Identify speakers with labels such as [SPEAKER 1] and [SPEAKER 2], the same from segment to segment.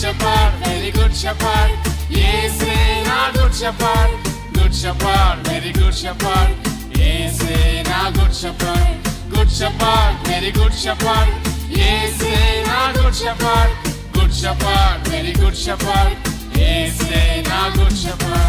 [SPEAKER 1] shepherd, very good shepherd. இயேசு நான் good shepherd, good shepherd, very good shepherd. இயேசு நான் good shepherd, good shepherd, very good shepherd. இயேசு நான் good shepherd, good shepherd, very good shepherd. இயேசு நான் good shepherd.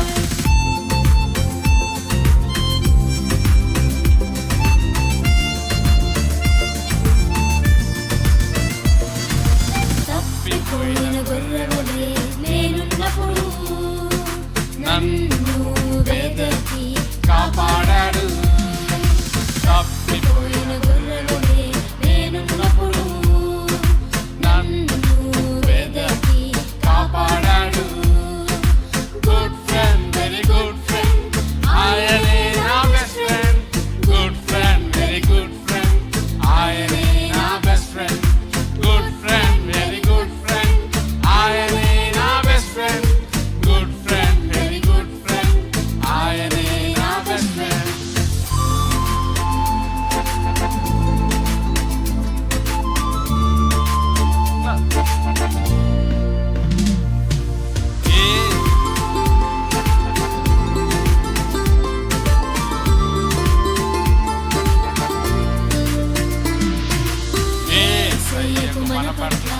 [SPEAKER 1] పట్ల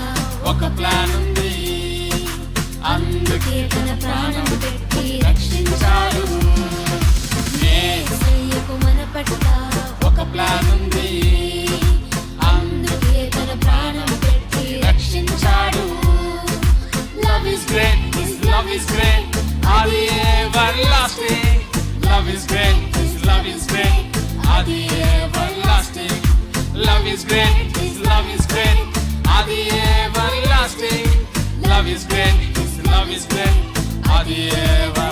[SPEAKER 1] ఒక ప్లాన్ ఉంది. అందుకే తన ప్రాణం పెట్టి రక్షించాడు
[SPEAKER 2] మన పట్ల
[SPEAKER 1] ఒక ప్లాన్ ఉంది.
[SPEAKER 2] అందుకే తన ప్రాణం పెట్టి
[SPEAKER 1] రక్షించాడు. Love is great his love is great అది everlasting love is great his love is great అది everlasting love is great his love is great the everlasting. Love is great, love is great, are the everlasting.